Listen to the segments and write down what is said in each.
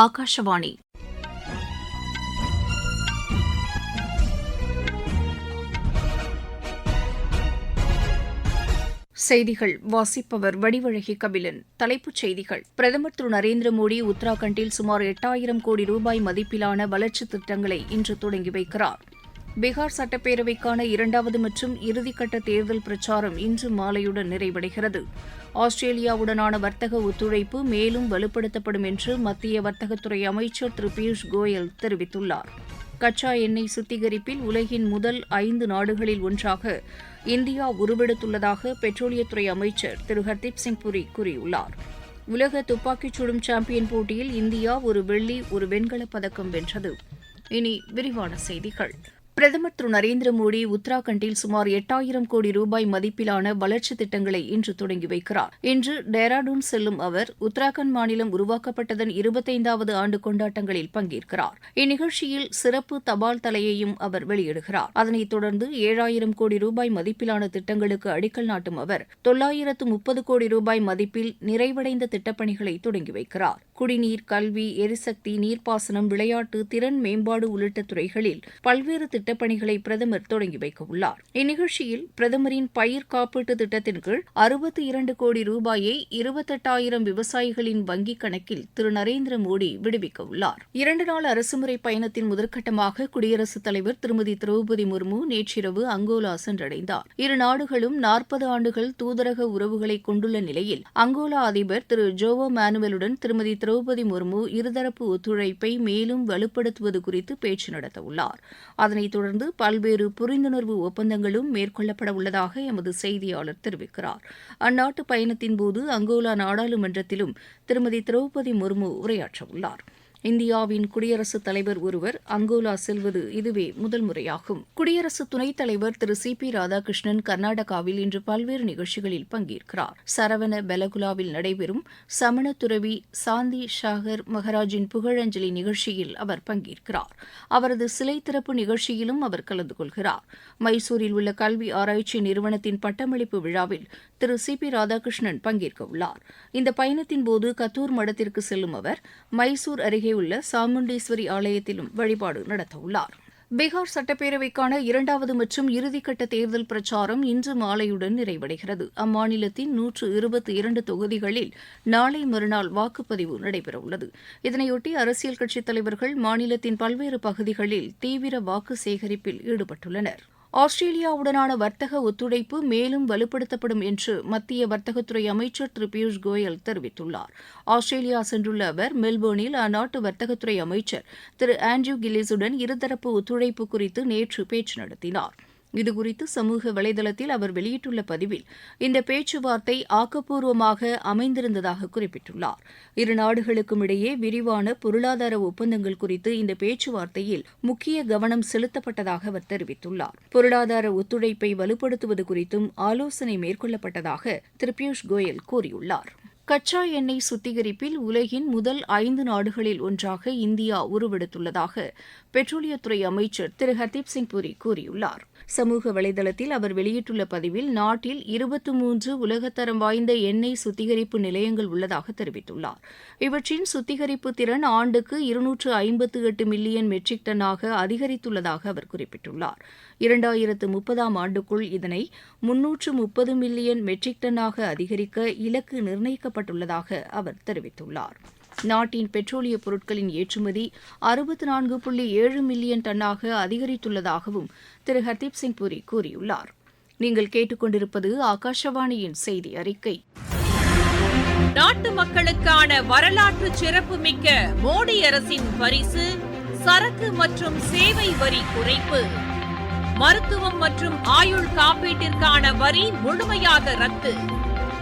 ஆகாஷவாணி செய்திகள். வாசிப்பவர் வடிவழகி கபிலன். தலைப்புச் செய்திகள். பிரதமர் திரு நரேந்திர மோடி உத்தராகண்டில் சுமார் எட்டாயிரம் கோடி ரூபாய் மதிப்பிலான வளர்ச்சித் திட்டங்களை இன்று தொடங்கி வைக்கிறார். பீகார் சட்டப்பேரவைக்கான இரண்டாவது மற்றும் இறுதிக்கட்ட தேர்தல் பிரச்சாரம் இன்று மாலையுடன் நிறைவடைகிறது. ஆஸ்திரேலியாவுடனான வர்த்தக ஒத்துழைப்பு மேலும் வலுப்படுத்தப்படும் என்று மத்திய வர்த்தகத்துறை அமைச்சர் திரு பியூஷ் கோயல் தெரிவித்துள்ளார். கச்சா எண்ணெய் சுத்திகரிப்பில் உலகின் முதல் ஐந்து நாடுகளில் ஒன்றாக இந்தியா உருவெடுத்துள்ளதாக பெட்ரோலியத்துறை அமைச்சர் திரு ஹர்தீப் சிங் புரி கூறியுள்ளார். உலக துப்பாக்கிச் சுடும் சாம்பியன் போட்டியில் இந்தியா ஒரு வெள்ளி ஒரு வெண்கலப் பதக்கம் வென்றது. இனி விரிவான செய்திகள். பிரதமர் திரு நரேந்திர மோடி உத்தராகண்டில் சுமார் எட்டாயிரம் கோடி ரூபாய் மதிப்பிலான வளர்ச்சித் திட்டங்களை இன்று தொடங்கி வைக்கிறார். இன்று டேராடூன் செல்லும் அவர் உத்தராகண்ட் மாநிலம் உருவாக்கப்பட்டதன் இருபத்தைந்தாவது ஆண்டு கொண்டாட்டங்களில் பங்கேற்கிறார். இந்நிகழ்ச்சியில் சிறப்பு தபால் தலையையும் அவர் வெளியிடுகிறார். அதனைத் தொடர்ந்து ஏழாயிரம் கோடி ரூபாய் மதிப்பிலான திட்டங்களுக்கு அடிக்கல் நாட்டும் அவர் தொள்ளாயிரத்து முப்பது கோடி ரூபாய் மதிப்பில் நிறைவடைந்த திட்டப்பணிகளை தொடங்கி வைக்கிறார். குடிநீர் கல்வி எரிசக்தி நீர்ப்பாசனம் விளையாட்டு திறன் மேம்பாடு உள்ளிட்ட துறைகளில் பல்வேறு திட்டப்பணிகளை பிரதமர் தொடங்கி வைக்க உள்ளார் இந்நிகழ்ச்சியில் பிரதமரின் பயிர் காப்பீட்டு திட்டத்தின் கீழ் அறுபத்தி இரண்டு கோடி ரூபாயை இருபத்தெட்டாயிரம் விவசாயிகளின் வங்கிக் கணக்கில் திரு. நரேந்திர மோடி விடுவிக்க உள்ளார் இரண்டு நாள் அரசுமுறை பயணத்தின் முதற்கட்டமாக குடியரசுத் தலைவர் திருமதி திரௌபதி முர்மு நேற்றிரவு அங்கோலா சென்றடைந்தார். இரு நாடுகளும் நாற்பது ஆண்டுகள் தூதரக உறவுகளை கொண்டுள்ள நிலையில் அங்கோலா அதிபர் திரு. ஜோவோ மேனுவலுடன் திருமதி திரௌபதி முர்மு இருதரப்பு ஒத்துழைப்பை மேலும் வலுப்படுத்துவது குறித்து பேச்சு நடத்தவுள்ளார். அதனைத் தொடர்ந்து பல்வேறு புரிந்துணர்வு ஒப்பந்தங்களும் மேற்கொள்ளப்பட உள்ளதாக எமது செய்தியாளர் தெரிவிக்கிறார். அந்நாட்டு பயணத்தின்போது அங்கோலா நாடாளுமன்றத்திலும் திருமதி திரௌபதி முர்மு உரையாற்றவுள்ளார். இந்தியாவின் குடியரசுத் தலைவர் ஒருவர் அங்கோலா செல்வது இதுவே முதல் முறையாகும். குடியரசு துணைத் தலைவர் திரு சி பி ராதாகிருஷ்ணன் கர்நாடகாவில் இன்று பல்வேறு நிகழ்ச்சிகளில் பங்கேற்கிறார். சரவண பெலகுலாவில் நடைபெறும் சமண துறவி சாந்தி ஷாகர் மகராஜின் புகழஞ்சலி நிகழ்ச்சியில் அவர் பங்கேற்கிறார். அவரது சிலை திறப்பு நிகழ்ச்சியிலும் அவர் கலந்து கொள்கிறார். மைசூரில் உள்ள கல்வி ஆராய்ச்சி நிறுவனத்தின் பட்டமளிப்பு விழாவில் திரு சி பி ராதாகிருஷ்ணன் பங்கேற்க உள்ளார் இந்த பயணத்தின்போது கத்தூர் மடத்திற்கு செல்லும் அவர் மைசூர் அருகே உள்ள சாமுண்டீஸ்வரி ஆலயத்திலும் வழிபாடு நடத்தவுள்ளார். பீகார் சட்டப்பேரவைக்கான இரண்டாவது மற்றும் இறுதிக்கட்ட தேர்தல் பிரச்சாரம் இன்று மாலையுடன் நிறைவடைகிறது. அம்மாநிலத்தின் நூற்று இருபத்தி இரண்டு தொகுதிகளில் நாளை மறுநாள் வாக்குப்பதிவு நடைபெறவுள்ளது. இதனையொட்டி அரசியல் கட்சித் தலைவர்கள் மாநிலத்தின் பல்வேறு பகுதிகளில் தீவிர வாக்கு சேகரிப்பில் ஈடுபட்டுள்ளனர். ஆஸ்திரேலியாவுடனான வர்த்தக ஒத்துழைப்பு மேலும் வலுப்படுத்தப்படும் என்று மத்திய வர்த்தகத்துறை அமைச்சர் திரு பியூஷ் கோயல் தெரிவித்துள்ளார். ஆஸ்திரேலியா சென்றுள்ள அவர் மெல்போர்னில் அந்நாட்டு வர்த்தகத்துறை அமைச்சர் திரு ஆண்ட்ரூ கில்லிஸுடன் இருதரப்பு ஒத்துழைப்பு குறித்து நேற்று பேச்சு நடத்தினார். இதுகுறித்து சமூக வலைதளத்தில் அவர் வெளியிட்டுள்ள பதிவில் இந்த பேச்சுவார்த்தை ஆக்கப்பூர்வமாக அமைந்திருந்ததாக குறிப்பிட்டுள்ளார். இரு நாடுகளுக்கும் இடையே விரிவான பொருளாதார ஒப்பந்தங்கள் குறித்து இந்த பேச்சுவார்த்தையில் முக்கிய கவனம் செலுத்தப்பட்டதாக அவர் தெரிவித்துள்ளார். பொருளாதார ஒத்துழைப்பை வலுப்படுத்துவது குறித்தும் ஆலோசனை மேற்கொள்ளப்பட்டதாக திரு. பியூஷ் கோயல் கூறியுள்ளார். கச்சா எண்ணெய் சுத்திகரிப்பில் உலகின் முதல் ஐந்து நாடுகளில் ஒன்றாக இந்தியா உருவெடுத்துள்ளதாக பெட்ரோலியத்துறை அமைச்சர் திரு. ஹர்தீப் சிங் புரி கூறியுள்ளார். சமூக வலைதளத்தில் அவர் வெளியிட்டுள்ள பதிவில் நாட்டில் இருபத்தி மூன்று உலகத்தரம் வாய்ந்த எண்ணெய் சுத்திகரிப்பு நிலையங்கள் உள்ளதாக தெரிவித்துள்ளார். இவற்றின் சுத்திகரிப்பு திறன் ஆண்டுக்கு இருநூற்று ஐம்பத்து எட்டு மில்லியன் மெட்ரிக் டன்னாக அதிகரித்துள்ளதாக அவர் குறிப்பிட்டுள்ளார். இரண்டாயிரத்து முப்பதாம் ஆண்டுக்குள் இதனை முன்னூற்று முப்பது மில்லியன் மெட்ரிக் டன்னாக அதிகரிக்க இலக்கு நிர்ணயிக்கப்பட்டுள்ளதாக அவர் தெரிவித்துள்ளார். நாட்டின் பெட்ரோலிய பொருட்களின் ஏற்றுமதி அறுபத்து நான்கு புள்ளி ஏழு மில்லியன் டன்னாக அதிகரித்துள்ளதாகவும் திரு ஹர்தீப் சிங் பூரி கூறியுள்ளார். நீங்கள் கேட்டுக்கொண்டிருப்பது ஆகாஷவாணியின் செய்தி அறிக்கை. நாட்டு மக்களுக்கான வரலாற்று சிறப்புமிக்க மோடி அரசின் பரிசு சரக்கு மற்றும் சேவை வரி குறைப்பு. மருத்துவம் மற்றும் ஆயுள் காப்பீட்டிற்கான வரி முழுமையாக ரத்து.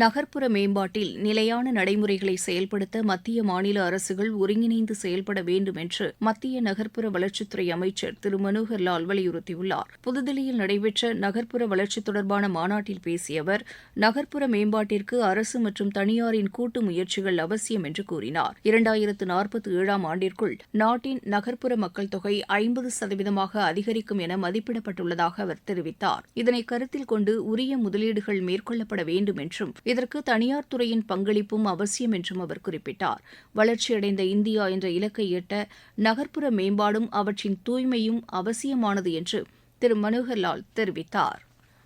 நகர்ப்புற மேம்பாட்டில் நிலையான நடைமுறைகளை செயல்படுத்த மத்திய மாநில அரசுகள் ஒருங்கிணைந்து செயல்பட வேண்டும் என்று மத்திய நகர்ப்புற வளர்ச்சித்துறை அமைச்சர் திரு மனோகர் லால் வலியுறுத்தியுள்ளார். புதுதில்லியில் நடைபெற்ற நகர்ப்புற வளர்ச்சி தொடர்பான மாநாட்டில் பேசிய அவர் நகர்ப்புற மேம்பாட்டிற்கு அரசு மற்றும் தனியாரின் கூட்டு முயற்சிகள் அவசியம் என்று கூறினார். இரண்டாயிரத்து நாற்பத்தி ஏழாம் ஆண்டிற்குள் நாட்டின் நகர்ப்புற மக்கள் தொகை ஐம்பது சதவீதமாக அதிகரிக்கும் என மதிப்பிடப்பட்டுள்ளதாக அவர் தெரிவித்தார். இதனை கருத்தில் கொண்டு உரிய முதலீடுகள் மேற்கொள்ளப்பட வேண்டும் என்றும் இதற்கு தனியார் துறையின் பங்களிப்பும் அவசியம் என்றும் அவர் குறிப்பிட்டார். வளர்ச்சியடைந்த இந்தியா என்ற இலக்கை எட்ட நகர்ப்புற மேம்பாடும் அவற்றின் தூய்மையும் அவசியமானது என்று திரு மனோகர்லால் தெரிவித்தார்.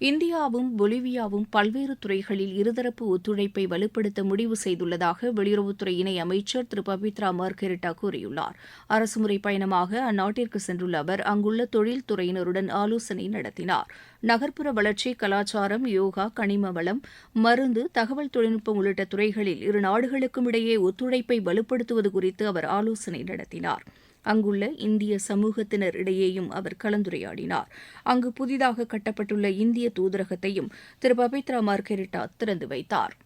இந்தியாவும் பொலிவியாவும் பல்வேறு துறைகளில் இருதரப்பு ஒத்துழைப்பை வலுப்படுத்த முடிவு செய்துள்ளதாக வெளியுறவுத்துறை இணை அமைச்சர் திரு பபித்ரா மார்கெரிட்டா கூறியுள்ளார். அரசுமுறை பயணமாக அந்நாட்டிற்கு சென்றுள்ள அவர் அங்குள்ள தொழில்துறையினருடன் ஆலோசனை நடத்தினார். நகர்ப்புற வளர்ச்சி கலாச்சாரம் யோகா கனிம வளம் மருந்து தகவல் தொழில்நுட்பம் உள்ளிட்ட துறைகளில் இரு நாடுகளுக்கும் இடையே ஒத்துழைப்பை வலுப்படுத்துவது குறித்து அவர் ஆலோசனை நடத்தினார். அங்குள்ள இந்திய சமூகத்தினர் இடையேயும் அவர் கலந்துரையாடினார். அங்கு புதிதாக கட்டப்பட்டுள்ள இந்திய தூதரகத்தையும் திரு பபித்ரா மார்கெரிட்டா திறந்து வைத்தார்.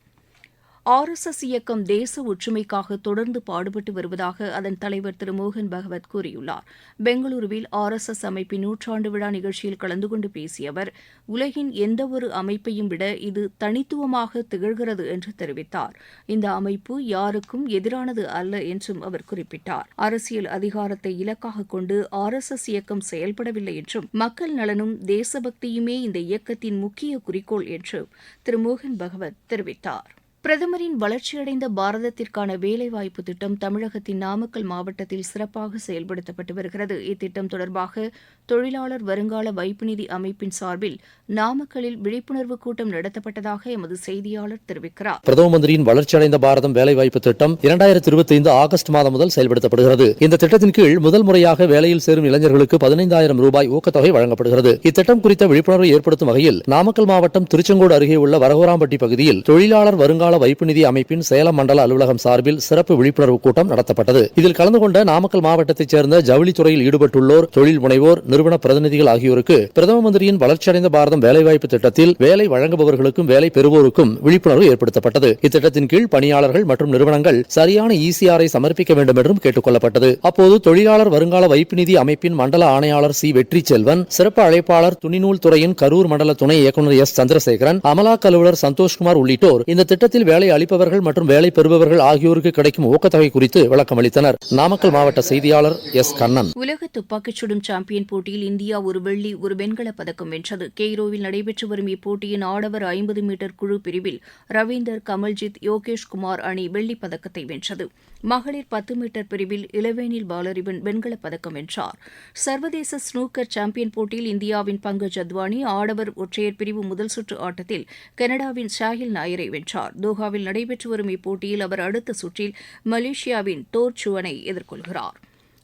ஆர் எஸ் எஸ் இயக்கம் தேச ஒற்றுமைக்காக தொடர்ந்து பாடுபட்டு வருவதாக அதன் தலைவர் திரு மோகன் பகவத் கூறியுள்ளார். பெங்களூருவில் ஆர் எஸ் எஸ் அமைப்பின் நூற்றாண்டு விழா நிகழ்ச்சியில் கலந்து கொண்டு பேசிய அவர் உலகின் எந்தவொரு அமைப்பையும் விட இது தனித்துவமாக திகழ்கிறது என்று தெரிவித்தார். இந்த அமைப்பு யாருக்கும் எதிரானது அல்ல என்றும் அவர் குறிப்பிட்டார். அரசியல் அதிகாரத்தை இலக்காக கொண்டு ஆர் எஸ் எஸ் இயக்கம் செயல்படவில்லை என்றும் மக்கள் நலனும் தேசபக்தியுமே இந்த இயக்கத்தின் முக்கிய குறிக்கோள் என்று திரு மோகன் பகவத் தெரிவித்தார். பிரதமரின் வளர்ச்சியடைந்த பாரதத்திற்கான வேலைவாய்ப்பு திட்டம் தமிழகத்தின் நாமக்கல் மாவட்டத்தில் சிறப்பாக செயல்படுத்தப்பட்டு வருகிறது. இத்திட்டம் தொடர்பாக தொழிலாளர் வருங்கால வைப்பு நிதி அமைப்பின் சார்பில் நாமக்கலில் விழிப்புணர்வு கூட்டம் நடத்தப்பட்டதாக எமது செய்தியாளர் தெரிவிக்கிறார். பிரதம மந்திரியின் வளர்ச்சியடைந்த பாரதம் வேலைவாய்ப்பு திட்டம் இரண்டாயிரத்தி இருபத்தி ஐந்து ஆகஸ்ட் மாதம் முதல் செயல்படுத்தப்படுகிறது. இந்த திட்டத்தின் கீழ் முதல் முறையாக வேலையில் சேரும் இளைஞர்களுக்கு பதினைந்தாயிரம் ரூபாய் ஊக்கத்தொகை வழங்கப்படுகிறது. இத்திட்டம் குறித்த விழிப்புணர்வை ஏற்படுத்தும் வகையில் நாமக்கல் மாவட்டம் திருச்செங்கோடு அருகே உள்ள வரகோராம்பட்டி பகுதியில் தொழிலாளர் வருங்கால வைப்பு நிதி அமைப்பின் சேலம் மண்டல அலுவலகம் சார்பில் சிறப்பு விழிப்புணர்வு கூட்டம் நடத்தப்பட்டது. இதில் கலந்து கொண்ட நாமக்கல் மாவட்டத்தைச் சேர்ந்த ஜவுளித்துறையில் ஈடுபட்டுள்ளோர் தொழில் முனைவோர் நிறுவன பிரதிநிதிகள் ஆகியோருக்கு பிரதம மந்திரியின் வளர்ச்சியடைந்த பாரதம் வேலைவாய்ப்பு திட்டத்தில் வேலை வழங்குபவர்களுக்கும் வேலை பெறுவோருக்கும் விழிப்புணர்வு ஏற்படுத்தப்பட்டது. இத்திட்டத்தின் கீழ் பணியாளர்கள் மற்றும் நிறுவனங்கள் சரியான இசிஆரை சமர்ப்பிக்க வேண்டும் என்றும் கேட்டுக் கொள்ளப்பட்டது அப்போது தொழிலாளர் வருங்கால வைப்பு நிதி அமைப்பின் மண்டல ஆணையாளர் சி. வெற்றி செல்வன் சிறப்பு அழைப்பாளர் துணிநூல் துறையின் கரூர் மண்டல துணை இயக்குநர் எஸ். சந்திரசேகரன் அமலாக்க அலுவலர் சந்தோஷ்குமார் உள்ளிட்டோர் இந்த திட்டத்தில் வேலை அளிப்பவர்கள் மற்றும் வேலை பெறுபவர்கள் ஆகியோருக்கு கிடைக்கும் ஊக்கத்தொகை குறித்து விளக்கம் அளித்தனர். நாமக்கல் மாவட்ட செய்தியாளர் எஸ். கண்ணன். உலக துப்பாக்கிச் சுடும் சாம்பியன் போட்டியில் இந்தியா ஒரு வெள்ளி ஒரு வெண்கலப் பதக்கம் வென்றது. கெய்ரோவில் நடைபெற்று வரும் இப்போட்டியின் ஆடவர் ஐம்பது மீட்டர் குழு பிரிவில் ரவீந்தர் கமல்ஜித் யோகேஷ் குமார் அணி வெள்ளிப் பதக்கத்தை வென்றது. மகளிர் பத்து மீட்டர் பிரிவில் இளவேனில் பாலரிவன் வெண்கலப் பதக்கம் வென்றார். சர்வதேச ஸ்னூக்கர் சாம்பியன் போட்டியில் இந்தியாவின் பங்கஜ் அத்வானி ஆடவர் ஒற்றையர் பிரிவு முதல் சுற்று ஆட்டத்தில் கனடாவின் ஷாஹில் நாயரை வென்றார். தோஹாவில் நடைபெற்று வரும் இப்போட்டியில் அவர் அடுத்த சுற்றில் மலேசியாவின் டோர் சுவனை எதிர்கொள்கிறார்.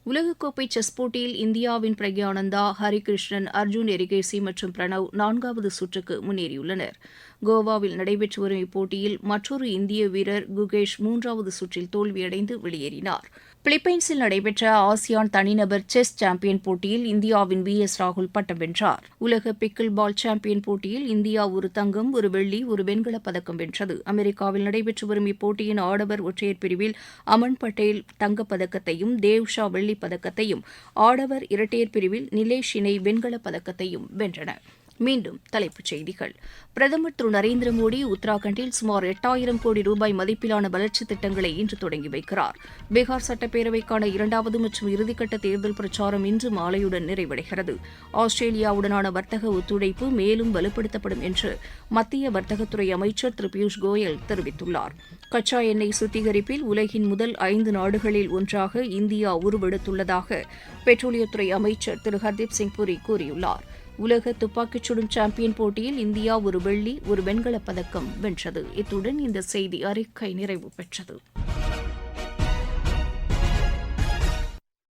உலகக்கோப்பை செஸ் போட்டியில் இந்தியாவின் பிரக்யானந்தா ஹரிகிருஷ்ணன் அர்ஜுன் எரிகேசி மற்றும் பிரணவ் நான்காவது சுற்றுக்கு முன்னேறியுள்ளனர். கோவாவில் நடைபெற்று வரும் இப்போட்டியில் மற்றொரு இந்திய வீரர் குகேஷ் மூன்றாவது சுற்றில் தோல்வியடைந்து வெளியேறினார். பிலிப்பைன்ஸில் நடைபெற்ற ஆசியான் தனிநபர் செஸ் சாம்பியன் போட்டியில் இந்தியாவின் வி எஸ் ராகுல் பட்டம் வென்றார். உலக பிக்கிள் பால் சாம்பியன் போட்டியில் இந்தியா ஒரு தங்கம் ஒரு வெள்ளி ஒரு வெண்கலப் பதக்கம் வென்றது. அமெரிக்காவில் நடைபெற்று வரும் இப்போட்டியின் ஆடவர் ஒற்றையர் பிரிவில் அமன் பட்டேல் தங்கப்பதக்கத்தையும் தேவ் ஷா வெள்ளிப் பதக்கத்தையும் ஆடவர் இரட்டையர் பிரிவில் நிலேஷ் இணை வெண்கலப் பதக்கத்தையும் வென்றனர். மீண்டும் தலைப்புச் செய்திகள். பிரதமர் திரு நரேந்திர மோடி உத்தராகண்டில் சுமார் எட்டாயிரம் கோடி ரூபாய் மதிப்பிலான வளர்ச்சித் திட்டங்களை இன்று தொடங்கி வைக்கிறார். பீகார் சட்டப்பேரவைக்கான இரண்டாவது மற்றும் இறுதிக்கட்ட தேர்தல் பிரச்சாரம் இன்று மாலையுடன் நிறைவடைகிறது. ஆஸ்திரேலியாவுடனான வர்த்தக ஒத்துழைப்பு மேலும் வலுப்படுத்தப்படும் என்று மத்திய வர்த்தகத்துறை அமைச்சர் திரு பியூஷ் கோயல் தெரிவித்துள்ளார். கச்சா எண்ணெய் சுத்திகரிப்பில் உலகின் முதல் ஐந்து நாடுகளில் ஒன்றாக இந்தியா உருவெடுத்துள்ளதாக பெட்ரோலியத்துறை அமைச்சர் திரு ஹர்தீப் சிங் புரி கூறியுள்ளார். உலக துப்பாக்கிச் சுடும் சாம்பியன் போட்டியில் இந்தியா ஒரு வெள்ளி ஒரு வெண்கலப் பதக்கம் வென்றது. இத்துடன் இந்த செய்தி அறிக்கை நிறைவு பெற்றது.